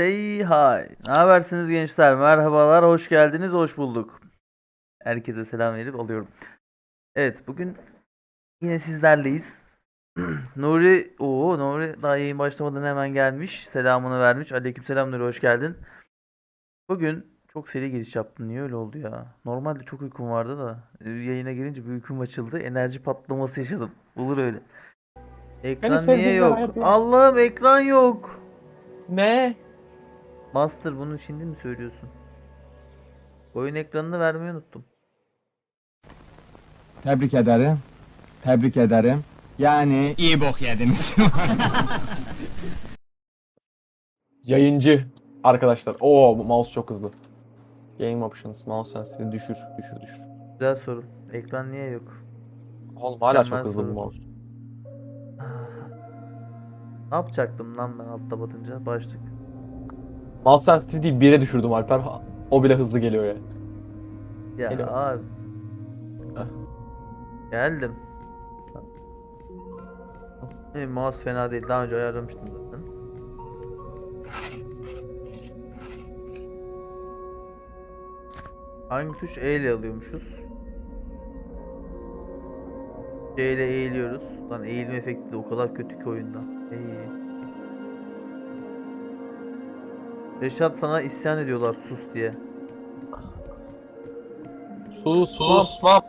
Say hi. Ne habersiniz gençler? Merhabalar, hoş geldiniz, hoş bulduk. Herkese selam verip alıyorum. Evet, bugün yine sizlerleyiz. Nuri, o Nuri daha yayın başlamadan hemen gelmiş. Selamını vermiş. Aleykümselam Nuri, hoş geldin. Bugün çok seri giriş yaptım. Niye öyle oldu ya? Normalde çok uykum vardı da e, yayına girince bir uykum açıldı. Enerji patlaması yaşadım. Olur öyle. Ekran niye yok? Allah'ım ekran yok. Ne? Master bunu şimdi mi söylüyorsun? Oyun ekranını vermeyi unuttum. Tebrik ederim. Tebrik ederim. Yani iyi bok yediniz. Yayıncı arkadaşlar. Oo mouse çok hızlı. Game options, mouse sensitivity düşür, düşür, düşür. Güzel soru. Ekran niye yok? Oğlum hala Mükemmel çok hızlı bu soru. mouse. Ne yapacaktım lan ben altta batınca? Başlık. Mouse sensitivity'yi 1'e düşürdüm Alper. O bile hızlı geliyor ya. Ya Geliyor. abi. Heh. Geldim. E, mouse fena değil. Daha önce ayarlamıştım zaten. Hangi tuş E ile alıyormuşuz? C ile eğiliyoruz. Lan eğilme efekti de o kadar kötü ki oyunda. İyi. Reşat sana isyan ediyorlar sus diye. Sus, susmam.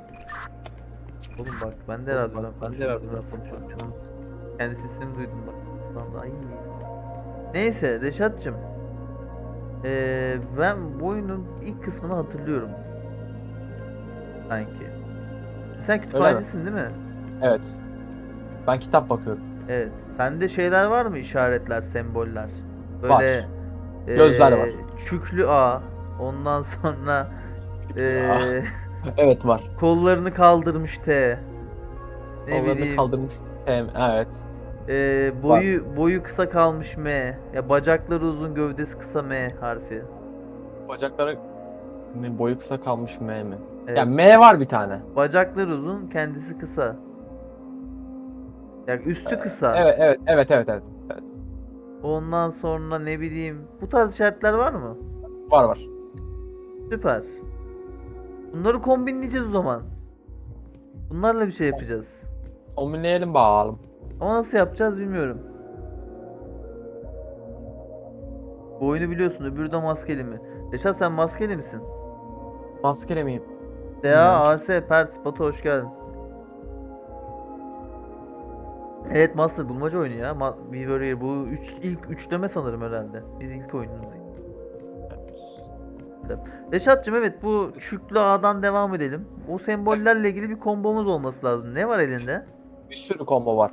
Oğlum bak ben de radyodan Bak, ben de konuşuyorum. Yalnız Kendi sesimi duydum bak. Lan daha iyi. Neyse Reşat'cığım. Ee, ben bu oyunun ilk kısmını hatırlıyorum. Sanki. Sen kütüphanecisin değil mi? Evet. Ben kitap bakıyorum. Evet. Sende şeyler var mı işaretler, semboller? Var. Gözler ee, var. Çüklü A. Ondan sonra ee, Ah. Evet var. kollarını kaldırmış T. Ne Kollarını bileyim. kaldırmış. Hem, evet. Ee, boyu boyu kısa kalmış M. Ya bacakları uzun, gövdesi kısa M harfi. Bacakları ne, boyu kısa kalmış M mi? Evet. Ya M var bir tane. Bacakları uzun, kendisi kısa. Ya üstü kısa. Evet, evet, evet, evet, evet. Ondan sonra ne bileyim. Bu tarz işaretler var mı? Var var. Süper. Bunları kombinleyeceğiz o zaman. Bunlarla bir şey yapacağız. Kombinleyelim bakalım. Ama nasıl yapacağız bilmiyorum. Bu oyunu biliyorsun. Öbürü de maskeli mi? Reşat sen maskeli misin? Maskele miyim? DA, AS, Pers, Batu hoş geldin. Evet Master bulmaca oyunu ya. Ma We Were Here. Bu üç, ilk üçleme sanırım herhalde. Biz ilk oyunundayız. Reşat'cığım evet bu şüklü A'dan devam edelim. O sembollerle ilgili bir kombomuz olması lazım. Ne var elinde? Bir sürü combo var.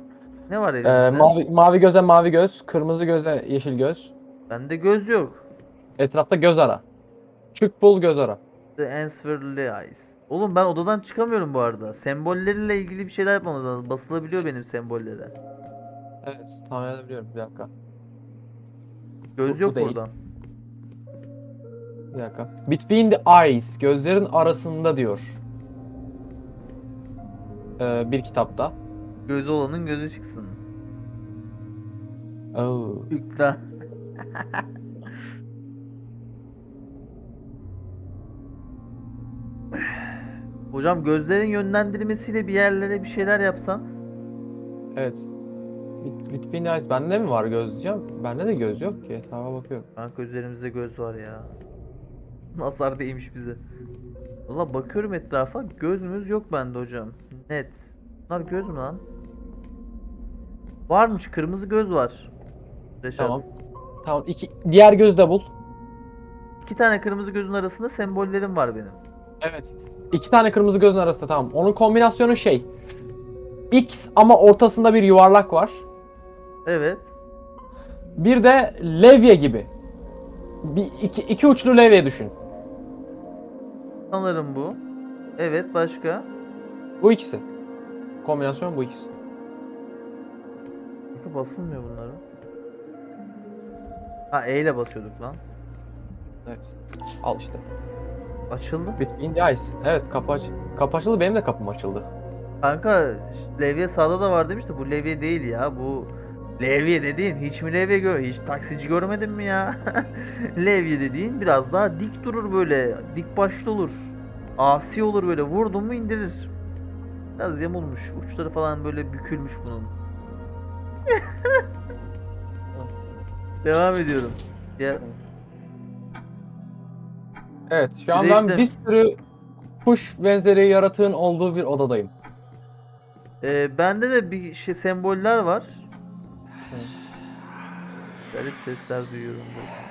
Ne var Ee, elinde? mavi, mavi göze mavi göz, kırmızı göze yeşil göz. Bende göz yok. Etrafta göz ara. Çık bul göz ara. The Answerly Eyes. Oğlum ben odadan çıkamıyorum bu arada. Sembolleriyle ilgili bir şeyler yapmamız lazım. Basılabiliyor benim sembollere. Evet tahmin edebiliyorum bir dakika. Göz Bu- bu yok değil. buradan. Bir dakika. Between the eyes, gözlerin arasında diyor. Ee, bir kitapta. Gözü olanın gözü çıksın. Oo. Yükle. Hocam gözlerin yönlendirmesiyle bir yerlere bir şeyler yapsan. Evet. Bet- Between the eyes bende mi var göz diyeceğim. Bende de göz yok ki. Etrafa bakıyorum. Kanka üzerimizde göz var ya. Nazar değmiş bize. Valla bakıyorum etrafa gözümüz yok bende hocam. Net. Bunlar göz mü lan? Varmış kırmızı göz var. Reşat. Tamam. Tamam. iki diğer göz de bul. İki tane kırmızı gözün arasında sembollerim var benim. Evet. İki tane kırmızı gözün arasında tamam. Onun kombinasyonu şey. X ama ortasında bir yuvarlak var. Evet. Bir de levye gibi. Bir iki, iki uçlu levye düşün. Sanırım bu. Evet başka. Bu ikisi. Kombinasyon bu ikisi. Kanka basılmıyor bunları. Ha E ile basıyorduk lan. Evet. Al işte. Açıldı. Between the eyes. Evet kapı aç. Kapı açıldı benim de kapım açıldı. Kanka levye sağda da var demiş de bu levye değil ya. Bu Levye dediğin hiç mi levye gör hiç taksici görmedin mi ya? levye dediğin biraz daha dik durur böyle. Dik başlı olur. Asi olur böyle. Vurdun mu indirir. Biraz yamulmuş. Uçları falan böyle bükülmüş bunun. Devam ediyorum. Ya Evet şu an Bir de ben işte- bir sürü kuş benzeri yaratığın olduğu bir odadayım. e, bende de bir şey semboller var. Garip sesler duyuyorum burada.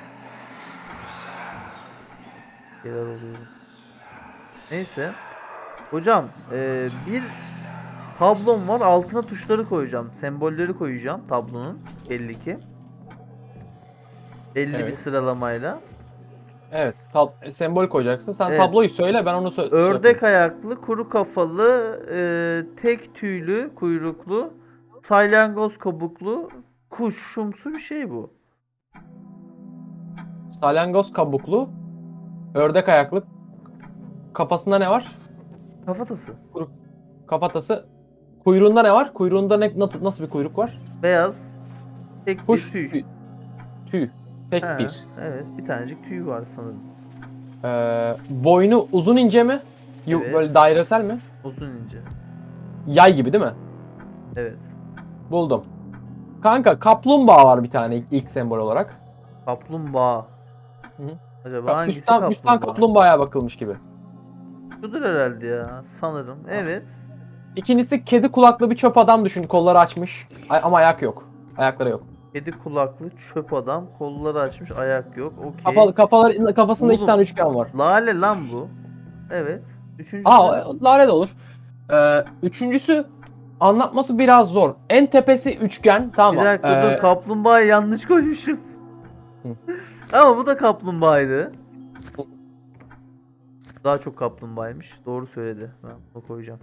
Şeyler oluyor. Neyse. Hocam e, bir tablom var. Altına tuşları koyacağım. Sembolleri koyacağım tablonun. Belli ki. Belli bir Evet. sıralamayla. Evet tab- e, sembol koyacaksın. Sen Evet. tabloyu söyle ben onu söyle. Ördek ayaklı, kuru kafalı, e, tek tüylü, kuyruklu, salyangoz kabuklu, kuşumsu bir şey bu. Salyangoz kabuklu, ördek ayaklı. Kafasında ne var? Kafatası. Kafatası. Kuyruğunda ne var? Kuyruğunda ne, nasıl, nasıl bir kuyruk var? Beyaz. Tek Kuş bir tüy. tüy. Tüy. Tek Ha, bir. Evet, bir tanecik tüy var sanırım. Ee, boynu uzun ince mi? Evet. Böyle dairesel mi? Uzun ince. Yay gibi değil mi? Evet. Buldum. Kanka kaplumbağa var bir tane ilk, ilk sembol olarak. Kaplumbağa. Hı. Acaba Ka- hangisi üstten, kaplumbağa? üstten kaplumbağaya bakılmış gibi. Şudur herhalde ya. Sanırım. Evet. İkincisi kedi kulaklı bir çöp adam düşün. Kolları açmış. Ay- ama ayak yok. Ayakları yok. Kedi kulaklı çöp adam. Kolları açmış. Ayak yok. Okey. Kapalı, kafaları, kafasında iki Oğlum. tane üçgen var. Lale lan bu. Evet. Üçüncü. Aa lale de olur. Ee, üçüncüsü anlatması biraz zor. En tepesi üçgen. Tamam Bir dakika Ee, dur kaplumbağayı yanlış koymuşum. Ama bu da kaplumbağaydı. Daha çok kaplumbağaymış. Doğru söyledi. Ben bunu koyacağım.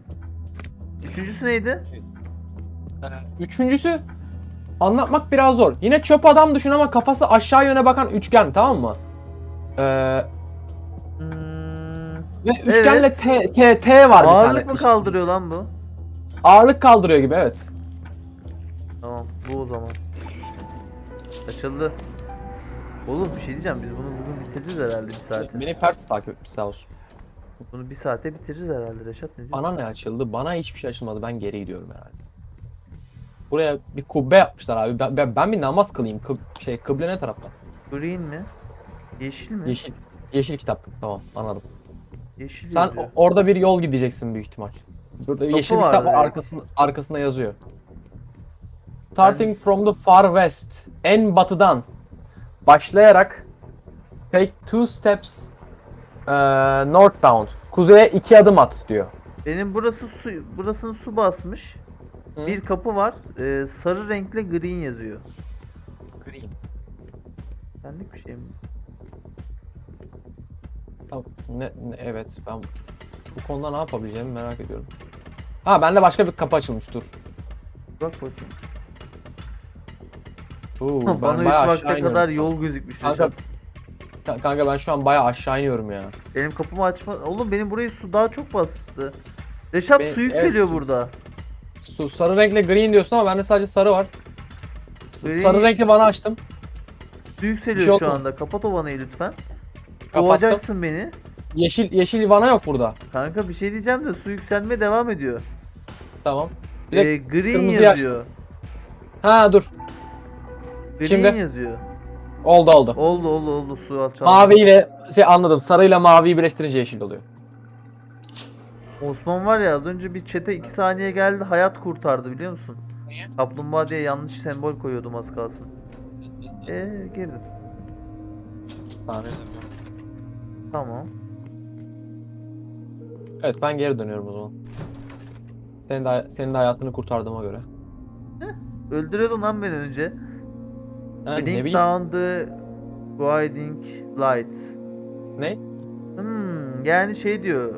Üçüncüsü neydi? Ee, Üçüncüsü anlatmak biraz zor. Yine çöp adam düşün ama kafası aşağı yöne bakan üçgen tamam mı? Ee, Hmm, ve üçgenle T, T, T var bir tane. ağırlık mı kaldırıyor lan bu? Ağırlık kaldırıyor gibi evet. Tamam bu o zaman. Açıldı. Oğlum bir şey diyeceğim biz bunu bugün bitiririz herhalde bir saate. Beni Pers takip etmiş sağ olsun. Bunu bir saate bitiririz herhalde Reşat ne diyorsun? Bana ne açıldı? Bana hiçbir şey açılmadı. Ben geri gidiyorum herhalde. Buraya bir kubbe yapmışlar abi. Ben, ben, ben bir namaz kılayım. Kıb, şey kıble ne tarafta? Green mi? Yeşil mi? Yeşil. Yeşil kitap. Tamam anladım. Yeşil Sen yazıyor. orada bir yol gideceksin büyük ihtimal. Burada yeşil bir var kitap var direkt. arkasında, arkasında yazıyor. Starting from the far west. En batıdan. Başlayarak take two steps eee, northbound. Kuzeye iki adım at diyor. Benim burası su, burasını su basmış. Hı? Bir kapı var. Ee, sarı renkle green yazıyor. Green. Senlik bir şey mi? Tamam. Ne, ne- evet ben bu konuda ne yapabileceğimi merak ediyorum. Ha bende başka bir kapı açılmış dur. Bak bakayım. Oo, ben Bana üç bayağı vakte aşağı iniyorum. kadar yol gözükmüş Kanka, Reşat. Ka- Kanka ben şu an bayağı aşağı iniyorum ya. Benim kapımı açma... Oğlum benim burayı su daha çok bastı. Reşat Benim- su yükseliyor evet, burada. Su, sarı renkle green diyorsun ama bende sadece sarı var. Green- Sarı renkli bana açtım. Yükseliyor şey yok şu mu? anda. Kapat o vanayı lütfen. Kapattım. Boğacaksın beni. Yeşil yeşil vana yok burada. Kanka bir şey diyeceğim de su yükselmeye devam ediyor. Tamam. Bir de Ee, green kırmızı yazıyor. ha dur. Green Şimdi- yazıyor. Oldu oldu. Oldu oldu oldu su alçaldı. Mavi ile şey anladım. Sarıyla maviyi birleştirince yeşil oluyor. Osman var ya az önce bir çete 2 saniye geldi hayat kurtardı biliyor musun? Niye? Kaplumbağa diye yanlış sembol koyuyordum az kalsın. Eee girdim. Abi. Tamam. Evet ben geri dönüyorum o zaman. Senin de, senin de hayatını kurtardığıma göre. Öldürüyordun lan beni önce. Ha, ne Blink bileyim. down the guiding lights. Ne? Hmm, yani şey diyor.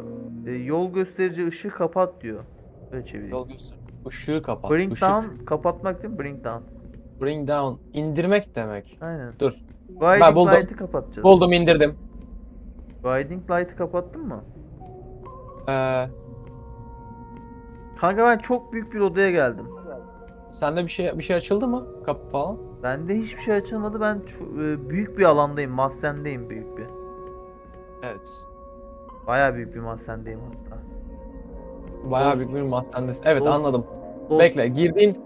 E, yol gösterici ışığı kapat diyor. Öyle çevireyim. Yol göster. Işığı kapat. Bring Işık. down kapatmak değil mi? Bring down. Bring down. İndirmek demek. Aynen. Dur. Guiding buldum. light'ı kapatacağız. Buldum indirdim. Guiding light'ı kapattın mı? Ee, Kanka ben çok büyük bir odaya geldim. Sende bir şey bir şey açıldı mı? Kapı falan. Bende hiçbir şey açılmadı. Ben e, büyük bir alandayım. Mahzendeyim büyük bir. Bayağı büyük bir mahzendeyim hatta. Bayağı Dost- büyük bir mahzendesin. Evet Dost- anladım. Dost- Bekle girdiğin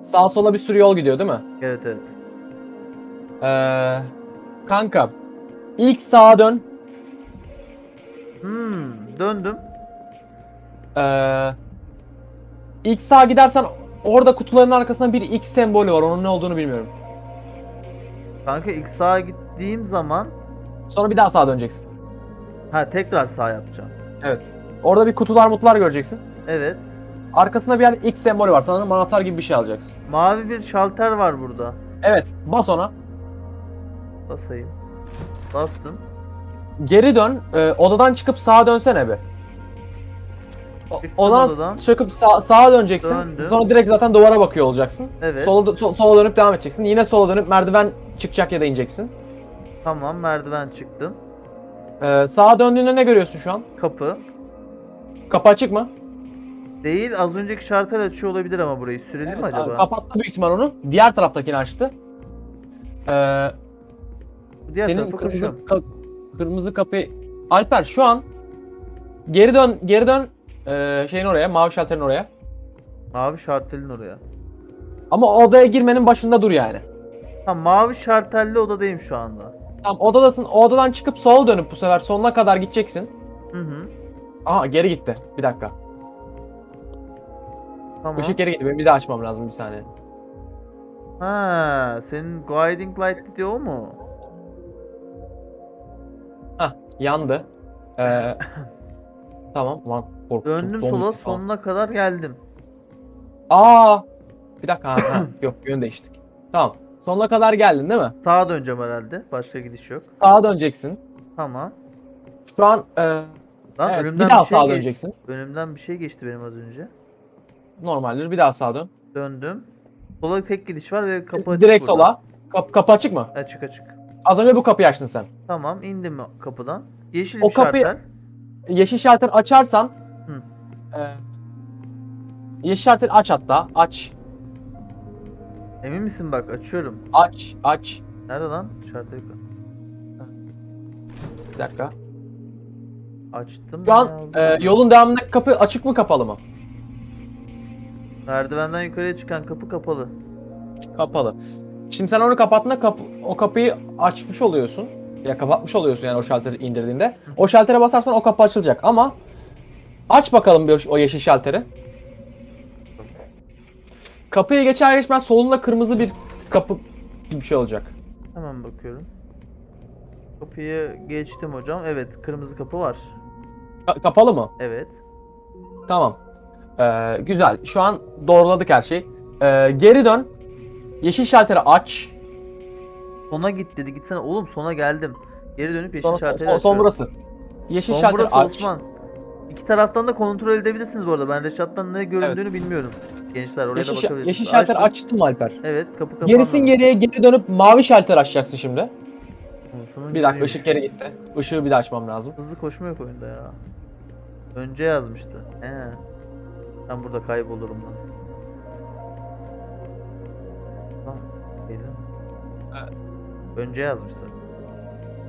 sağ sola bir sürü yol gidiyor değil mi? Evet evet. Ee, kanka ilk sağa dön. Hmm, döndüm. Ee, ilk sağa gidersen orada kutuların arkasında bir X sembolü var. Onun ne olduğunu bilmiyorum. Kanka ilk sağa gittiğim zaman Sonra bir daha sağa döneceksin. Ha tekrar sağ yapacağım. Evet. Orada bir kutular mutlar göreceksin. Evet. Arkasında bir yer X sembolü var. Sanırım anahtar gibi bir şey alacaksın. Mavi bir şalter var burada. Evet. Bas ona. Basayım. Bastım. Geri dön. e, odadan çıkıp sağa dönsene bir. O- odadan. çıkıp sağ, sağa döneceksin. Döndüm. Sonra direkt zaten duvara bakıyor olacaksın. Evet. Sola, so- sola dönüp devam edeceksin. Yine sola dönüp merdiven çıkacak ya da ineceksin. Tamam merdiven çıktım. Ee, sağa döndüğünde ne görüyorsun şu an? Kapı. Kapı açık mı? Değil az önceki şartel açıyor olabilir ama burayı. Süreli mi Evet, acaba? Kapattı büyük ihtimal onu. Diğer taraftakini açtı. Ee, Diğer senin tarafa kırmızı, koşuyorum. ka- kırmızı kapı... Alper şu an geri dön geri dön ee, şeyin oraya mavi şalterin oraya. Mavi şartelin oraya. Ama odaya girmenin başında dur yani. Tamam mavi şartelli odadayım şu anda. Tamam odadasın. O odadan çıkıp sola dönüp bu sefer sonuna kadar gideceksin. Hı hı. Aha geri gitti. Bir dakika. Tamam. Işık geri gitti. Benim bir daha açmam lazım bir saniye. Ha, senin guiding light diyor o mu? Hah yandı. Ee, tamam lan korktum. Döndüm Zombi sola falan. sonuna kadar geldim. Aa! Bir dakika. Ha, ha. Yok yön değiştik. Tamam. Sonuna kadar geldin değil mi? Sağa döneceğim herhalde. Başka gidiş yok. Sağa döneceksin. Tamam. Şu an e, Lan evet, önümden bir daha şey sağa ge- döneceksin. Önümden bir şey geçti benim az önce. Normaldir. Bir daha sağa dön. Döndüm. Sola tek gidiş var ve kapı açık Direkt burada. sola. Kap- kapı açık mı? Açık açık. Az önce bu kapıyı açtın sen. Tamam indim kapıdan. Yeşil O bir kapıyı- şartel. Yeşil şalter açarsan Hı. e, Yeşil şalter aç hatta. Aç. Emin misin bak açıyorum. Aç. Aç. Nerede lan? Şartel Bir dakika. açtım. Şu an ya. e, yolun devamındaki kapı açık mı kapalı mı? Merdivenden yukarıya çıkan kapı kapalı. Kapalı. Şimdi sen onu kapattığında kapı, o kapıyı açmış oluyorsun. Ya kapatmış oluyorsun yani o şalteri indirdiğinde. O şaltere basarsan o kapı açılacak ama aç bakalım bir o yeşil şalteri. Kapıyı geçer geçmez solunda kırmızı bir kapı gibi bir şey olacak. Hemen bakıyorum. Kapıyı geçtim hocam. Evet kırmızı kapı var. Ka- kapalı mı? Evet. Tamam. Ee, güzel. Şu an doğruladık her şeyi. Ee, geri dön. Yeşil şalteri aç. Sona git dedi. Gitsene oğlum sona geldim. Geri dönüp yeşil Son, şarteli son, son açıyorum. burası. Yeşil Son şalteri burası aç. Osman. İki taraftan da kontrol edebilirsiniz bu arada. Ben Reşat'tan ne göründüğünü bilmiyorum. Gençler oraya Yeşil, da şa- bakabilirsiniz. yeşil şalteri Açtım. açtın mı Alper? Evet kapı kapandı. Gerisin geriye geri dönüp mavi şalter açacaksın şimdi. Olsunun Bir dakika ışık geri gitti. Işığı bir daha açmam lazım. Hızlı koşma yok oyunda ya. Önce yazmıştı. He. Ben burada kaybolurum lan. Lan. Mi? Evet. Önce yazmıştı.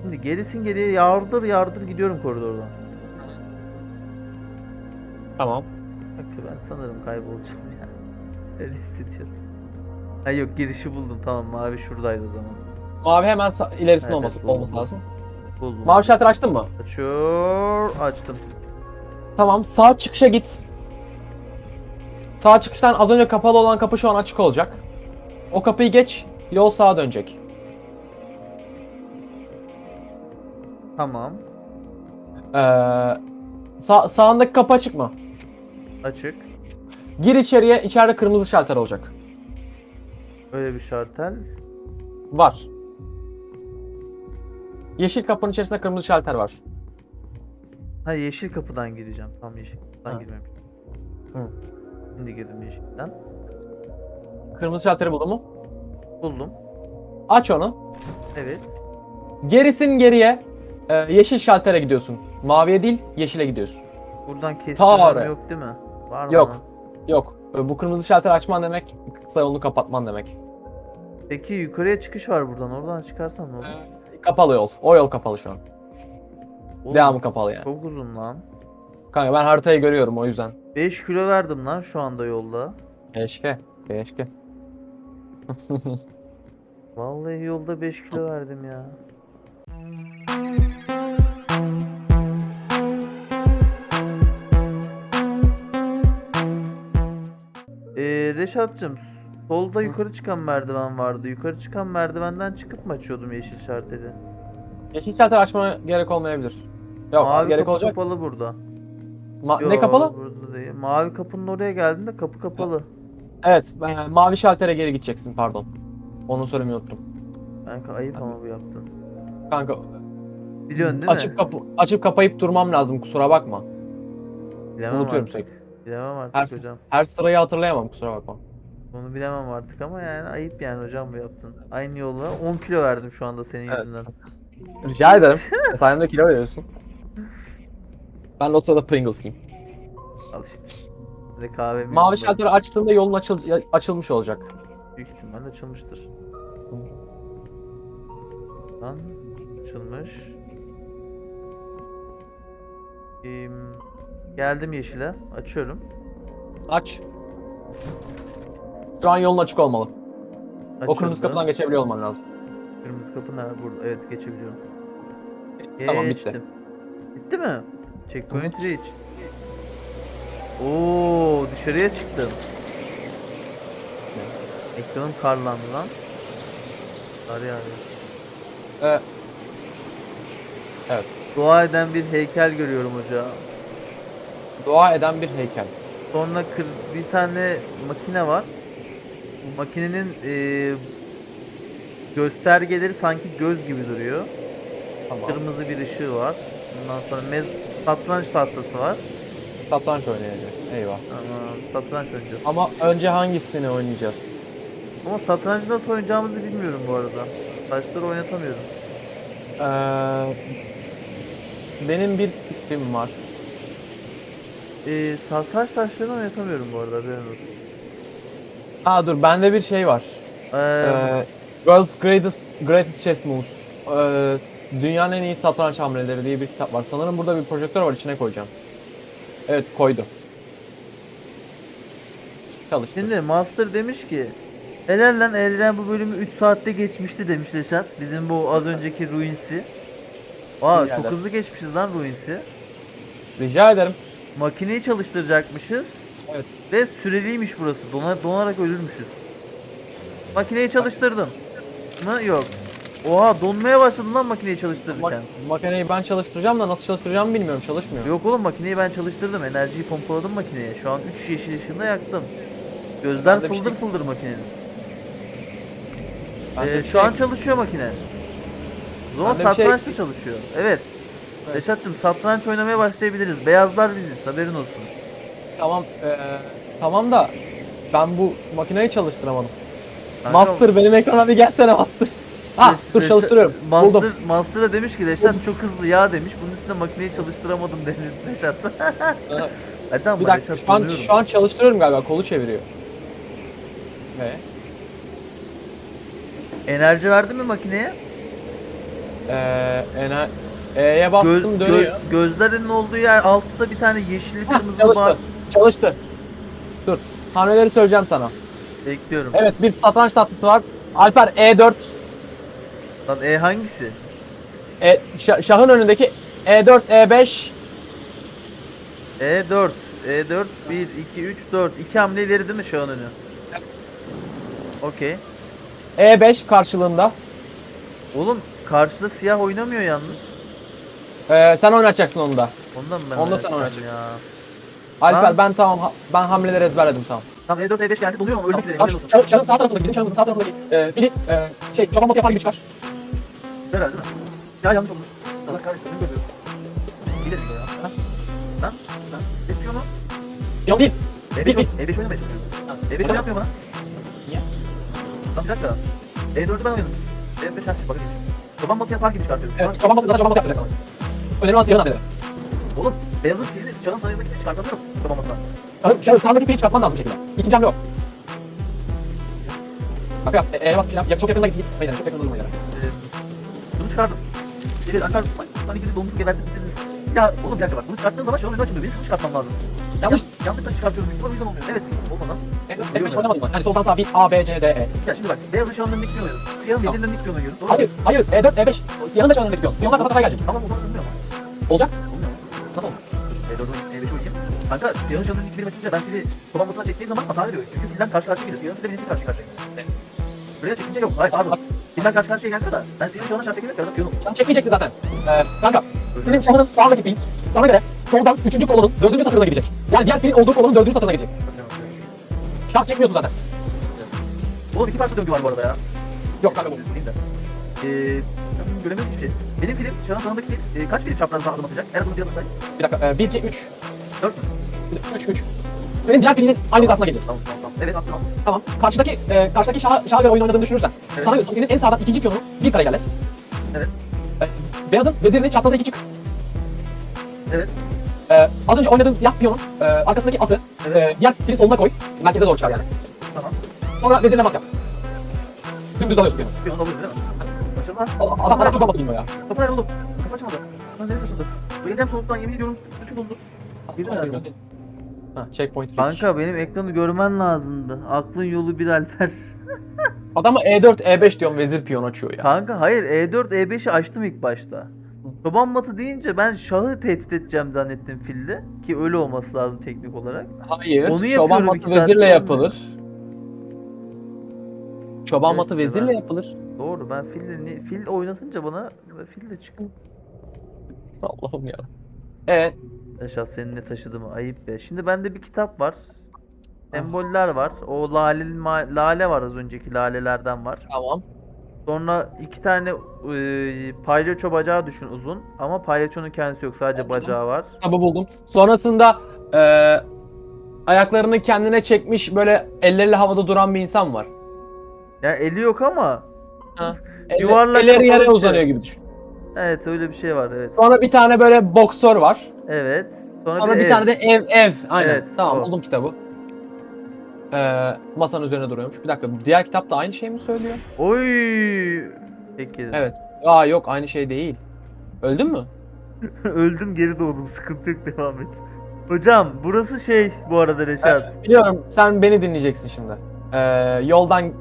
Şimdi gerisin geriye yardır yardır gidiyorum koridordan. Tamam. Bak ben sanırım kaybolacağım ya. Öyle hissediyorum. Ha yok girişi buldum tamam mavi şuradaydı o zaman. Mavi hemen sa- ilerisinde Evet, olması, buldum, olması lazım. Buldum. Mavi şalter açtın mı? Açıyor. Açtım. Tamam sağ çıkışa git. Sağ çıkıştan az önce kapalı olan kapı şu an açık olacak. O kapıyı geç. Yol sağa dönecek. Tamam. Ee, sağ, sağındaki kapı açık mı? Açık. Gir içeriye. içeride kırmızı şalter olacak. Öyle bir şartel. Var. Yeşil kapının içerisinde kırmızı şalter var. Ha yeşil kapıdan gireceğim. Tam yeşil kapıdan Ha. girmemiştim. Hı. Şimdi girdim yeşilden. Kırmızı şalteri buldun mu? Buldum. Aç onu. Evet. Gerisin geriye. e, yeşil şaltere gidiyorsun. Maviye değil, yeşile gidiyorsun. Buradan oraya. yok değil mi? Var mı? Yok. Yok. e, Bu kırmızı şalteri açman demek kısa yolunu kapatman demek. Peki yukarıya çıkış var buradan. Oradan çıkarsam ne olur? Kapalı yol. O yol kapalı şu an. Oğlum, Devamı kapalı yani. Çok uzun lan. Kanka ben haritayı görüyorum o yüzden. 5 kilo verdim lan şu anda yolda. Keşke. Keşke. Vallahi yolda 5 kilo verdim ya. Reşat'cığım solda yukarı çıkan merdiven vardı. Yukarı çıkan merdivenden çıkıp mı açıyordum yeşil şarteli? Yeşil şalter açmana gerek olmayabilir. Yok Mavi gerek kapı olacak. kapalı burada. Ma- Yo, ne kapalı? Burada değil. Mavi kapının oraya geldiğinde kapı kapalı. Evet. ben- mavi şaltere geri gideceksin pardon. Onu söylemeyi unuttum. Kanka ayıp ama bu yaptın. Kanka Biliyorsun değil açıp mi? kapı açıp kapayıp durmam lazım kusura bakma. Bilemem unutuyorum artık. sürekli. Bilemem artık Her- hocam. Her sırayı hatırlayamam kusura bakma. Onu bilemem artık ama yani ayıp yani hocam bu yaptın. Aynı yolla 10 kilo verdim şu anda senin Evet. yüzünden. Rica ederim. Sayemde kilo veriyorsun. Ben de o sırada Pringles yiyeyim. Al işte. Bir de kahvemi Mavi yanımda. şalteri açtığında yolun açıl açılmış olacak. Büyük ihtimalle açılmıştır. Lan açılmış. Ee, geldim yeşile. Açıyorum. Aç. Şu an yolun açık olmalı. O kırmızı Açıldı. kapıdan geçebiliyor olman lazım. Kırmızı kapı nerede? Burada. Evet geçebiliyorum. Tamam, bitti. Geçtim. Bitti mi? Checkpoint reached. Oo dışarıya çıktım. Ekranım karlandı lan. Kar yağıyor. Ee, evet. Dua eden bir heykel görüyorum hoca. Dua eden bir heykel. Sonra kır, bir tane makine var. Bu makinenin eee, göstergeleri sanki göz gibi duruyor. Tamam. Kırmızı bir ışığı var. Ondan sonra mez satranç tahtası var. Satranç oynayacağız. Eyvah. Tamam, satranç oynayacağız. Ama önce hangisini oynayacağız? Ama satrancı nasıl oynayacağımızı bilmiyorum bu arada. Taşları oynatamıyorum. Ee, benim bir fikrim var. Ee, satranç taşlarını oynatamıyorum bu arada haberin olsun. Ha dur bende bir şey var. Ee, Ee, World's Greatest Greatest Chess Moves. Ee, dünyanın en iyi satranç hamleleri diye bir kitap var. Sanırım burada bir projektör var içine koyacağım. Evet koydu. Çalıştı. Şimdi Master demiş ki Helal lan Elren bu bölümü 3 saatte geçmişti demiş Reşat. Bizim bu az önceki Ruins'i. Aa Rica çok ederim. hızlı geçmişiz lan Ruins'i. Rica ederim. Makineyi çalıştıracakmışız. Evet. Ve süreliymiş burası. Donar, donarak ölürmüşüz. Makineyi çalıştırdın. Mı? Yok. Oha donmaya başladın lan makineyi çalıştırırken. Ma- makineyi ben çalıştıracağım da nasıl çalıştıracağımı bilmiyorum. Çalışmıyor. Yok oğlum makineyi ben çalıştırdım. Enerjiyi pompaladım makineye. Şu an 3 yeşil ışığında yaktım. Gözler fıldır şey- fıldır makinenin. Ee, şu şey- an çalışıyor makine. O zaman şey satranç da çalışıyor. Evet. Reşat'cığım satranç oynamaya başlayabiliriz. Beyazlar biziz haberin olsun. Tamam. ee, tamam da ben bu makineyi çalıştıramadım. Kanka, Master benim ekrana bir gelsene Master. Ha Reş- dur Reşat- çalıştırıyorum. Master, Buldum. Master da demiş ki Reşat çok hızlı ya demiş. Bunun üstüne makineyi çalıştıramadım dedi Reşat. Hadi ama bir dakika Reşat şu an, şu an çalıştırıyorum galiba kolu çeviriyor. Ve Enerji verdin mi makineye? ee, ener E'ye bastım Göz, gö- dönüyor. gözlerin olduğu yer altta bir tane yeşilli Hah, kırmızı çalıştı. bar. Çalıştı. Dur. Hamleleri söyleyeceğim sana. Bekliyorum. Evet bir satranç tahtası var. Alper E4. Lan E hangisi? E, şa- şahın önündeki E E4, E5. E4. E4 1 2 3 4. 2 hamle ileri değil mi şu an önü? Okey. E5 karşılığında. Oğlum karşıda siyah oynamıyor yalnız. Ee, sen oynatacaksın onu da. Ondan mı ben Onda sen oynatacağım oynayacaksın. ya. Alper ben tamam ha- ben hamleleri ezberledim tamam. Tamam E4 E5 geldi doluyor mu? Ölmek. Tamam, haberin olsun. şahın sağ tarafındaki, bizim şahımızın sağ tarafındaki e, fili e, şey çoban botu yapar gibi çıkar. Herhalde değil mi? Ya yanlış olmuş. Allah kahretsin ben görüyorum. Bir dakika ya. Ha? Lan? Lan? Geçiyor mu? Yok değil. E5 Bir- bir- oyn- E5 oynamaya çalışıyorum. E5 oynatmıyor bana. Niye? Lan bir dakika. E4'ü ben oynadım. E5 aç bakayım. Çoban batı yapar gibi çıkartıyorum. Evet, çoban botu da çoban botu sana. Önemli olan yarın hamleleri. Oğlum beyazın filini çağın sarayındaki çıkartamıyorum çoban batıdan. Şahın, şahın sağındaki fili çıkartman lazım şekilde. İkinci hamle o. Kanka e, E'ye bas ya çok yakında git gitmeyin çok yakında durmayın. Ee, bunu çıkardım. Evet akar hani gidip domuz gebersin bitiririz. Ya oğlum bir dakika bak bunu çıkarttığın zaman şu an önü açılmıyor. Benim şunu çıkartmam lazım. Yanlış. Yanlış da çıkartıyorum. Büyük ihtimalle o yüzden olmuyor. Evet olmadan. En baş oynamadın mı? Hani soldan sağa 1 A B C D E. Ya şimdi bak beyaz ışığın önündeki piyon oynadım. Siyahın vezirinin önündeki piyon oynuyorum. Doğru mu? Hayır, hayır. E E4, E5. Siyahın da çanındaki piyon. Piyonlar kafa kafaya gelecek. Tamam o zaman olmuyor ama. Olacak. Nasıl olur? E4'ün E5'i oynayayım. Kanka siyahın şanının iki birim açınca ben fili kovan botuna çektiğim zaman hata veriyor. Çünkü filden karşı karşıya geliyor. Siyahın fili benimki karşı karşıya. Evet. Buraya çekince yok. Hayır pardon. Filden karşı karşıya gelmiyor da ben siyahın şanına şartı geliyor. Piyonum. Sen çekmeyeceksin zaten. Ee, kanka, senin şahının sağındaki pin sana göre soldan 3. kolonun 4. satırına gidecek. Yani diğer pinin olduğu kolonun 4. satırına gidecek. Şah çekmiyorsun zaten. Oğlum iki farklı döngü var bu arada ya. Yok kanka bu. Ben göremiyorum hiçbir şey. Benim film şu an sağındaki film e, kaç film çaprazdan adım atacak? Her adımı bir adım. Bir dakika. 1, 2, 3. 4 mü? 3, 3. Senin diğer pilinin aynı hizasına gelecek. Tamam tamam tamam. Evet attım attım. Tamam. Karşıdaki, e, karşıdaki şaha, şaha göre oyun oynadığını düşünürsen. Evet. Sana senin en sağdan ikinci piyonunu bir kare ilerlet. Evet. E, beyazın vezirinin çapraza iki çık. Evet. E, az önce oynadığım siyah piyonun e, arkasındaki atı Evet. e, diğer pili soluna koy. Merkeze doğru çıkar yani. Tamam. Sonra vezirine bak yap. Dümdüz alıyorsun piyonu. Bir onu alıyoruz değil mi? Açılma. Adam- Adamlar çok bakmıyor ya. Kapı nerede oğlum? Kapı açılmadı. Lan neresi açıldı? Öleceğim soğuktan yemin ediyorum. Bütün dondu. Girdim herhalde. Ha, checkpoint reach. Kanka benim ekranı görmen lazımdı. Aklın yolu bir alfer. Adamı E4, E5 diyorum vezir piyon açıyor ya. Kanka hayır E E4 E5'i açtım ilk başta. Çoban matı deyince ben şahı tehdit edeceğim zannettim filde. Ki öyle olması lazım teknik olarak. Hayır. Onu çoban yapıyorum matı saattir, vezirle olmuyor. yapılır. Çoban matı vezirle ben- yapılır. Doğru ben ni- fil oynatınca bana fil de çıktı. Allah'ım ya. Evet. Yaşar senin ne taşıdığımı ayıp be. Şimdi bende bir kitap var. Semboller var. O lale, ma- lale var az önceki lalelerden var. Tamam. Sonra iki tane e, palyaço bacağı düşün uzun. Ama palyaçonun kendisi yok. Sadece Anladım. bacağı var. Kitabı buldum. Sonrasında eee ayaklarını kendine çekmiş böyle elleriyle havada duran bir insan var. Ya eli yok ama. Elle- Yuvarlak elleri kafalı yere bir şey. uzanıyor gibi düşün. Evet öyle bir şey var evet. Sonra bir tane böyle boksör var. Evet. Sonra, Sonra bir, ev. tane de ev ev. Aynen. Evet, tamam o. buldum kitabı. Eee masanın üzerine duruyormuş. Bir dakika diğer kitap da aynı şey mi söylüyor? Oy. Peki. Evet. Aa yok aynı şey değil. Öldün mü? Öldüm geri doğdum. Sıkıntı yok devam et. Hocam burası şey bu arada Reşat. Biliyorum sen beni dinleyeceksin şimdi. Eee yoldan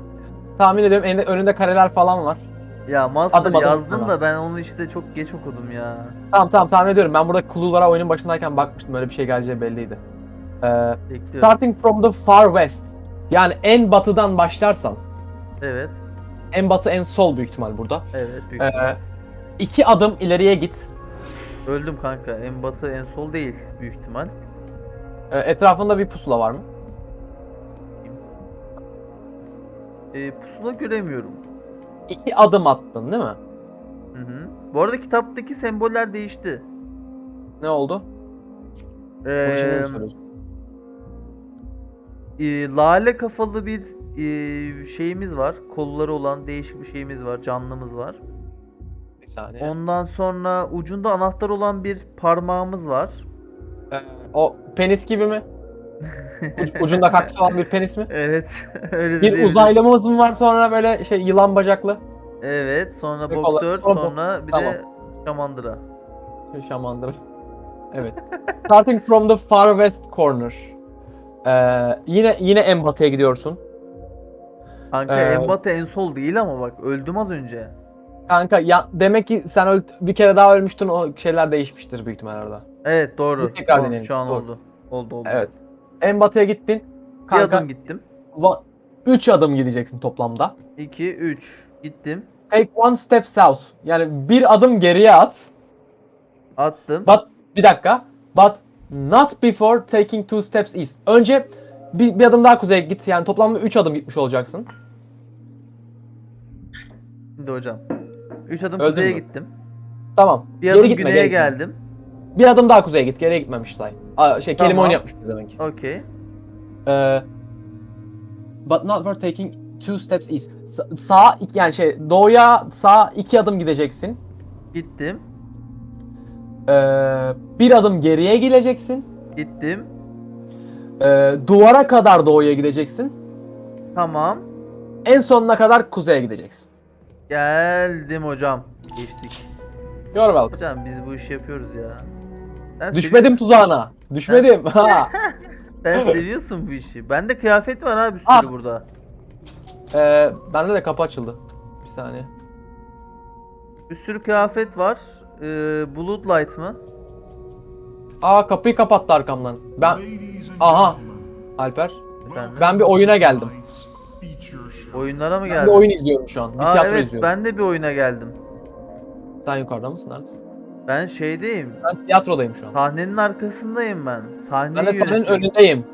tahmin ediyorum elinde, önünde kareler falan var. Ya Master Adım adım yazdın da ben onu işte çok geç okudum ya. Tamam tamam tahmin ediyorum. Ben burada clue'lara oyunun başındayken bakmıştım. Öyle bir şey geleceği belliydi. Bekliyorum. starting from the far west. Yani en batıdan başlarsan. Evet. En batı en sol büyük ihtimal burada. Evet. Büyük Eee ihtimal. iki adım ileriye git. Öldüm kanka. En batı en sol değil büyük ihtimal. Eee, etrafında bir pusula var mı? Ee, pusula göremiyorum. İki adım attın değil mi? Hı hı. Bu arada kitaptaki semboller değişti. Ne oldu? Ee, e, lale kafalı bir e, şeyimiz var. Kolları olan değişik bir şeyimiz var. Canlımız var. Bir saniye. Ondan sonra ucunda anahtar olan bir parmağımız var. Eee, o penis gibi mi? Uc- ucunda kaktüs olan bir penis mi? Evet. öyle de Bir diyebiliriz. uzaylımız mı var sonra böyle şey yılan bacaklı? Evet. Sonra kola- boksör. sonra bo- Sonra bir de şamandıra. Şamandır. Evet. Starting from the far west corner. Ee, yine yine en batıya gidiyorsun. Kanka Ee, en batı en sol değil ama bak öldüm az önce. Kanka ya demek ki sen öl- bir kere daha ölmüştün o şeyler değişmiştir büyük ihtimal arada. Evet doğru. Tekrar Tamam, deneyelim, Şu an doğru. oldu. Oldu oldu. Evet. En batıya gittin. Bir Kanka adım gittim. 3 adım gideceksin toplamda. 2 3 gittim. Take one step south. Yani bir adım geriye at. Attım. But bir dakika. But not before taking two steps east. Önce bir, bir adım daha kuzeye git. Yani toplamda 3 adım gitmiş olacaksın. Şimdi hocam. 3 adım Öldün kuzeye mü? gittim. Tamam. Bir Geri adım gitme, güneye geri geldim. Bir adım daha kuzeye git. Geriye gitmemiş say. Aa, şey kelime Tamam. oyunu yapmış biz demek ki. Okey. Ee, but not for taking two steps east. Sa- sağa iki yani şey doğuya sağ iki adım gideceksin. Gittim. Ee, bir adım geriye gideceksin. Gittim. Ee, duvara kadar doğuya gideceksin. Tamam. En sonuna kadar kuzeye gideceksin. Geldim hocam. Geçtik. You're welcome. Hocam biz bu işi yapıyoruz ya. Sen Düşmedim tuzağına. Düşmedim. Ha. Sen seviyorsun bu işi. Bende kıyafet var abi bir sürü Ah. burada. Ee, bende de kapı açıldı. Bir saniye. Bir sürü kıyafet var. Ee, Bloodlight mı? Aa kapıyı kapattı arkamdan. Ben Aha. Alper. Efendim? Ben bir oyuna geldim. Oyunlara mı Ben bir geldin? oyun izliyorum şu an. Bir Aa, tiyatro evet izliyorum. ben de bir oyuna geldim. Sen yukarıda mısın? Neredesin? Ben şeydeyim. Ben tiyatrodayım şu an. Sahnenin arkasındayım ben. Sahneyi Ben de sahnenin yönetiyorum. önündeyim.